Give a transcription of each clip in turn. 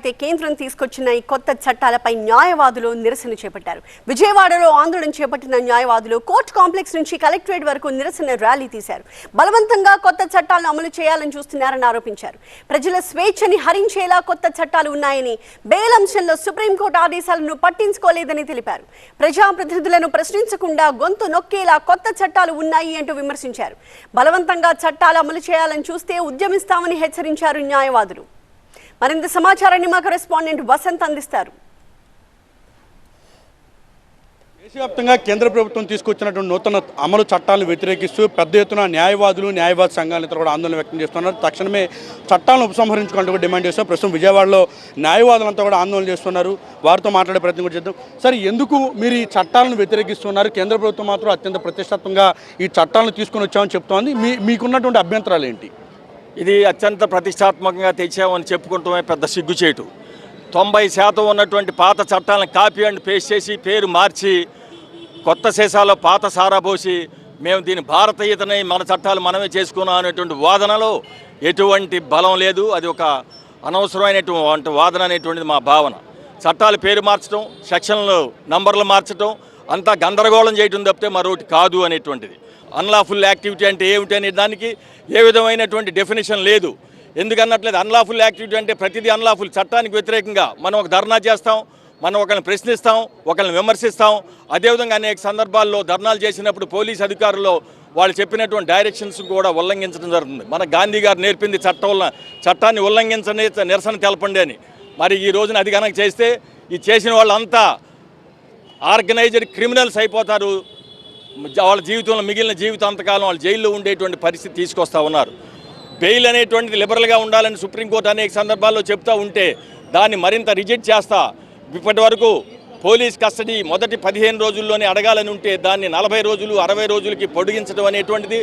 అయితే కేంద్రం తీసుకొచ్చిన ఈ కొత్త చట్టాలపై న్యాయవాదులు నిరసన చేపట్టారు. విజయవాడలో ఆందోళన చేపట్టిన న్యాయవాదులు కోర్టు కాంప్లెక్స్ నుంచి కలెక్టరేట్ వరకు నిరసన ర్యాలీ తీశారు. బలవంతంగా కొత్త చట్టాలను అమలు చేయాలని చూస్తున్నారని ఆరోపించారు. ప్రజల స్వేచ్ఛని హరించేలా కొత్త చట్టాలు ఉన్నాయని బెయిల్ అంశంలో సుప్రీంకోర్టు ఆదేశాలను పట్టించుకోలేదని తెలిపారు. ప్రజాప్రతినిధులను ప్రశ్నించకుండా గొంతు నొక్కేలా కొత్త చట్టాలు ఉన్నాయి అంటూ విమర్శించారు. బలవంతంగా చట్టాలు అమలు చేయాలని చూస్తే ఉద్యమిస్తామని హెచ్చరించారు న్యాయవాదులు. మరింత సమాచారాన్ని మా కరెస్పాండెంట్ వసంత్ అందిస్తారు. దేశవ్యాప్తంగా కేంద్ర ప్రభుత్వం తీసుకొచ్చినటువంటి నూతన అమలు చట్టాలను వ్యతిరేకిస్తూ పెద్ద ఎత్తున న్యాయవాదులు న్యాయవాద సంఘాలతో కూడా ఆందోళన వ్యక్తం చేస్తున్నారు. తక్షణమే చట్టాలను ఉపసంహరించుకుంటూ డిమాండ్ చేస్తున్నారు. ప్రస్తుతం విజయవాడలో న్యాయవాదులంతా కూడా ఆందోళన చేస్తున్నారు. వారితో మాట్లాడే ప్రయత్నం కూడా చేద్దాం. సరే ఎందుకు మీరు ఈ చట్టాలను వ్యతిరేకిస్తున్నారు? కేంద్ర ప్రభుత్వం మాత్రం అత్యంత ప్రతిష్టాత్మకంగా ఈ చట్టాలను తీసుకొని వచ్చామని చెప్తోంది. మీ మీకున్నటువంటి అభ్యంతరాలు ఏంటి? ఇది అత్యంత ప్రతిష్టాత్మకంగా తెచ్చామని చెప్పుకుంటమే పెద్ద సిగ్గుచేటు. తొంభై శాతం ఉన్నటువంటి పాత చట్టాలను కాపీ అండ్ పేస్ట్ చేసి పేరు మార్చి కొత్త శేషాల్లో పాత సారా పోసి మేము దీని భారతీయతని మన చట్టాలు మనమే చేసుకున్నాం అనేటువంటి వాదనలో ఎటువంటి బలం లేదు. అది ఒక అనవసరమైనటువంటి వాదన అనేటువంటిది మా భావన. చట్టాలు పేరు మార్చడం సెక్షన్లు నంబర్లు మార్చడం అంతా గందరగోళం చేయటం తప్పితే మరొకటి కాదు అనేటువంటిది. అన్లాఫుల్ యాక్టివిటీ అంటే ఏమిటి అనే దానికి ఏ విధమైనటువంటి డెఫినేషన్ లేదు. ఎందుకన్నట్లేదు అన్లాఫుల్ యాక్టివిటీ అంటే ప్రతిదీ అన్లాఫుల్ చట్టానికి వ్యతిరేకంగా మనం ఒక ధర్నా చేస్తాం మనం ఒకరిని ప్రశ్నిస్తాం ఒకరిని విమర్శిస్తాం. అదేవిధంగా అనేక సందర్భాల్లో ధర్నాలు చేసినప్పుడు పోలీస్ అధికారులు వాళ్ళు చెప్పినటువంటి డైరెక్షన్స్ కూడా ఉల్లంఘించడం జరుగుతుంది. మన గాంధీ గారు నేర్పింది చట్టం ఉల్ల- చట్టాన్ని ఉల్లంఘించని నిరసన తెలపండి అని. మరి ఈ రోజున అది కనుక చేస్తే ఈ చేసిన వాళ్ళంతా ఆర్గనైజ్డ్ క్రిమినల్స్ అయిపోతారు. వాళ్ళ జీవితంలో మిగిలిన జీవితాంతకాలం వాళ్ళు జైల్లో ఉండేటువంటి పరిస్థితి తీసుకొస్తా ఉన్నారు. బెయిల్ అనేటువంటిది లిబరల్గా ఉండాలని సుప్రీంకోర్టు అనేక సందర్భాల్లో చెప్తూ ఉంటే దాన్ని మరింత రిజెక్ట్ చేస్తా. ఇప్పటి వరకు పోలీస్ కస్టడీ మొదటి పదిహేను రోజుల్లోనే అడగాలని ఉంటే దాన్ని నలభై రోజులు అరవై రోజులకి పొడిగించడం అనేటువంటిది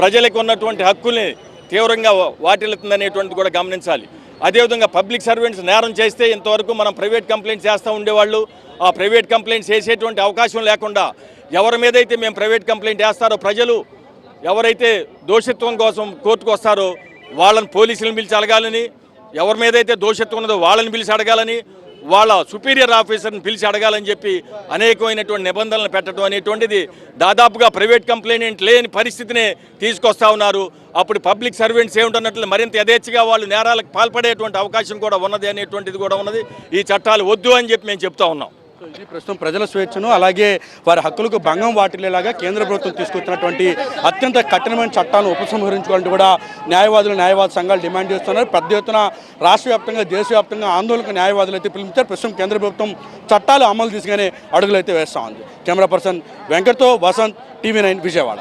ప్రజలకు ఉన్నటువంటి హక్కుల్ని తీవ్రంగా వాటిల్లుతుందనేటువంటిది కూడా గమనించాలి. అదేవిధంగా పబ్లిక్ సర్వెంట్స్ నేరం చేస్తే ఇంతవరకు మనం ప్రైవేట్ కంప్లైంట్స్ చేస్తూ ఉండేవాళ్ళు. ఆ ప్రైవేట్ కంప్లైంట్స్ చేసేటువంటి అవకాశం లేకుండా ఎవరి మీదైతే మేము ప్రైవేట్ కంప్లైంట్ వేస్తారో ప్రజలు ఎవరైతే దోషత్వం కోసం కోర్టుకు వస్తారో వాళ్ళని పోలీసులను పిలిచి అడగాలని ఎవరి మీదైతే దోషత్వం ఉన్నదో వాళ్ళని పిలిచి అడగాలని వాళ్ళ సుపీరియర్ ఆఫీసర్ని పిలిచి అడగాలని చెప్పి అనేకమైనటువంటి నిబంధనలు పెట్టడం అనేటువంటిది దాదాపుగా ప్రైవేట్ కంప్లైంట్ లేని పరిస్థితిని తీసుకొస్తా ఉన్నారు. అప్పుడు పబ్లిక్ సర్వెంట్స్ ఏమిటన్నట్లు మరింత యథేచ్ఛగా వాళ్ళు నేరాలకు పాల్పడేటువంటి అవకాశం కూడా ఉన్నది అనేటువంటిది కూడా ఉన్నది. ఈ చట్టాలు వద్దు అని చెప్పి మేము చెప్తా ఉన్నాం. సో ఇది ప్రస్తుతం ప్రజల స్వేచ్ఛను అలాగే వారి హక్కులకు భంగం వాటిల్లేలాగా కేంద్ర ప్రభుత్వం తీసుకొచ్చినటువంటి అత్యంత కఠినమైన చట్టాలను ఉపసంహరించుకోవాలంటే కూడా న్యాయవాదులు న్యాయవాద సంఘాలు డిమాండ్ చేస్తున్నారు. పెద్ద ఎత్తున రాష్ట్ర వ్యాప్తంగా దేశవ్యాప్తంగా ఆందోళనకు న్యాయవాదులు అయితే పిలిపించారు ప్రస్తుతం కేంద్ర ప్రభుత్వం చట్టాలు అమలు తీసుకునే అడుగులు అయితే వేస్తా ఉంది. కెమెరా పర్సన్ వెంకట్తో వసంత్ టీవీ నైన్ విజయవాడ.